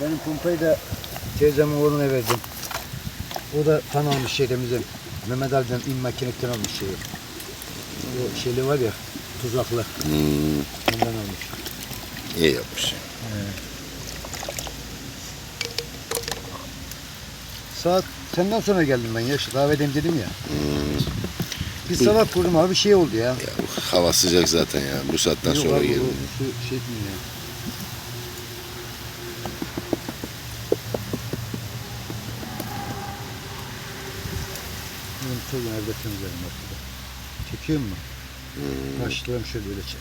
Benim pompayı da teyzemin oğluna verdim. O da kan almış şeylemizden. Mehmet Ali'den in makinekten almış şeyi. O şeyli var ya tuzaklı. Hmm, Ondan almış. iyi yapmış. Saat senden sonra geldim ben ya. Şu kahvedeyim dedim ya. Hmm, Bir sabah kurdum abi şey oldu ya. ya, hava sıcak zaten ya. Bu saatten Yok sonra geldim. Su şey mi ya? Benim çok nerede temizlerim bak burada. Çekiyor mu? Hmm, Başlayalım şöyle böyle çek.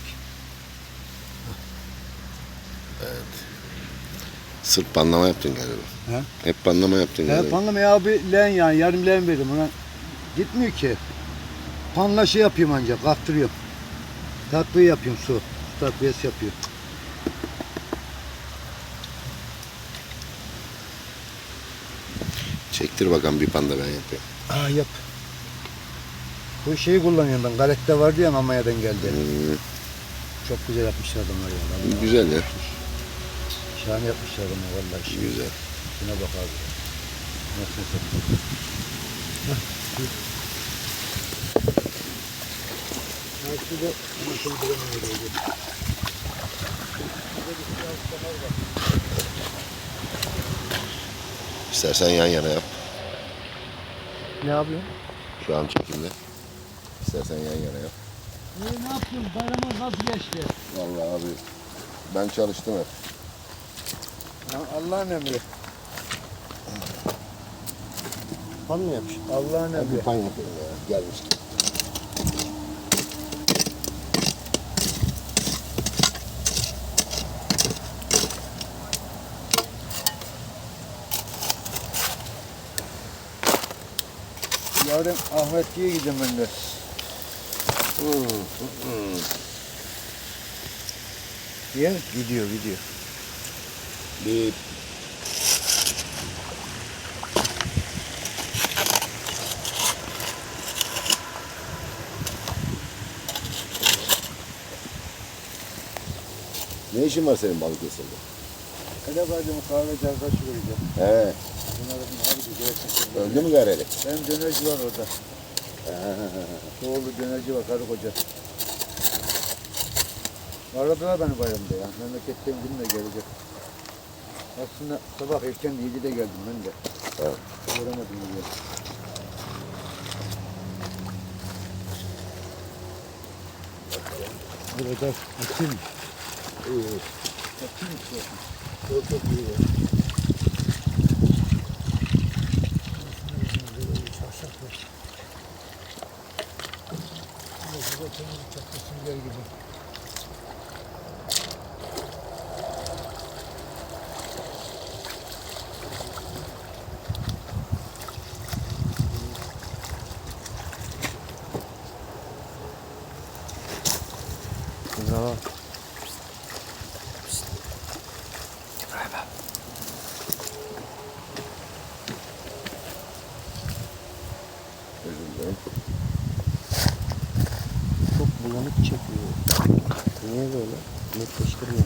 sırf panlama yaptın galiba. He? Hep panlama yaptın Ya galiba. panlamaya abi len yani yarım len verdim ona. Gitmiyor ki. Panla şey yapıyorum ancak kaktırıyorum. Takviye yapıyorum su. Su takviyesi yapıyorum. Çektir bakalım bir panda ben yapayım. Aa yap. Bu şeyi kullanıyorum ben. Galette vardı ya Mama'yadan geldi. Hmm, Çok güzel yapmışlar adamlar ya. Vallahi. güzel ya. Şahane yapmışlar adamlar vallahi. Şimdi Güzel. Şuna bak abi. Nasıl satıyor. Nasıl. İstersen yan yana yap. Ne yapıyorsun? Şu an çekimde. İstersen yan yana yap. E, ne yapıyorsun? Bayramımız nasıl geçti? Vallahi abi ben çalıştım hep. Ya Allah'ın emri. Pan mı yapmış? Allah'ın Bir emri. pan yapıyorum ya. Gelmiş. Yarın Ahmetli'ye gideceğim ben de. Niye? Gidiyor gidiyor. Bir Ne işin var senin Balıkesir'de? Hele bacım kahve cardaş vereceğim. He, Bunları bir harbi gerçekten. öldü mü gareli? Benim dönerci var orada. Çoğulu dönerci var karı koca. Aradılar beni bayramda ya. Memleketten gün de gelecek. Aslında sabah erken 7'de geldim ben de. Evet. Göremedim diye. Burada açayım. İyi. Açayım işte. Çok çok iyi. Burada temizlik çakma sünger gibi. Bravo. Özür dilerim. Çok bulanık çekiyor. Niye böyle? Netleştirmiyor.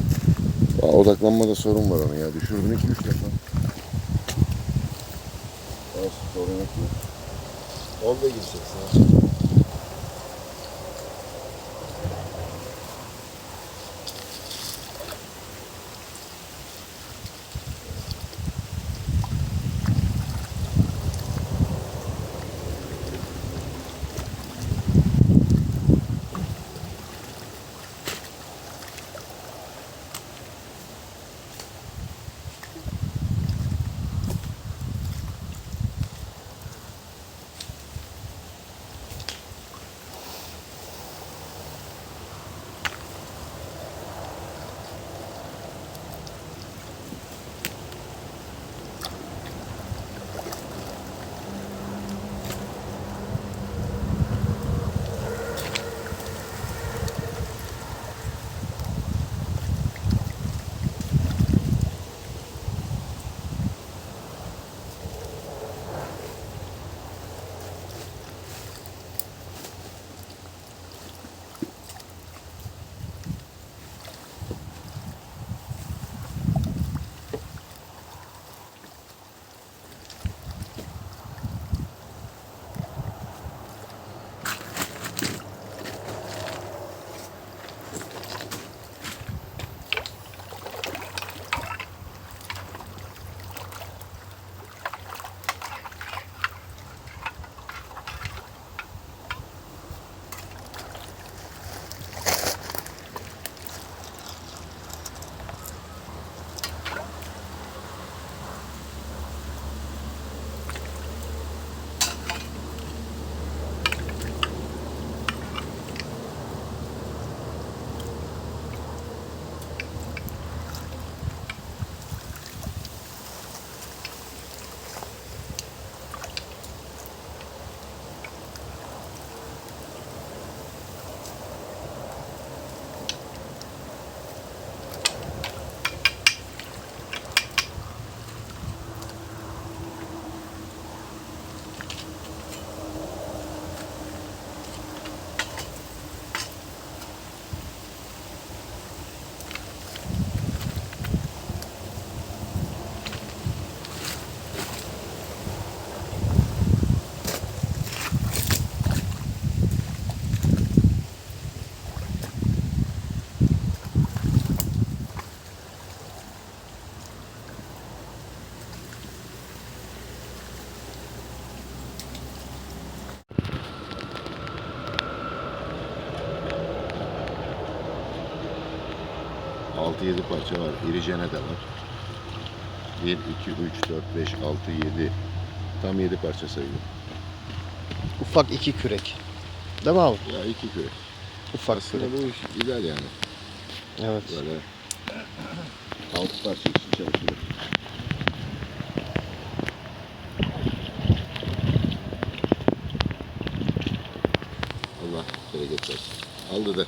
Aa, odaklanmada sorun var onun ya. Düşürdün iki üç defa. Olsun sorun yok mu? Ol da 6-7 parça var. İricene de var. 1, 2, 3, 4, 5, 6, 7. Tam 7 parça sayıyor. Ufak iki kürek. Değil mi abi? Ya iki kürek. Ufak Aslında kürek. bu iş ideal yani. Evet. Böyle 6 parça için çalışıyor. Allah bereket versin. Aldı da.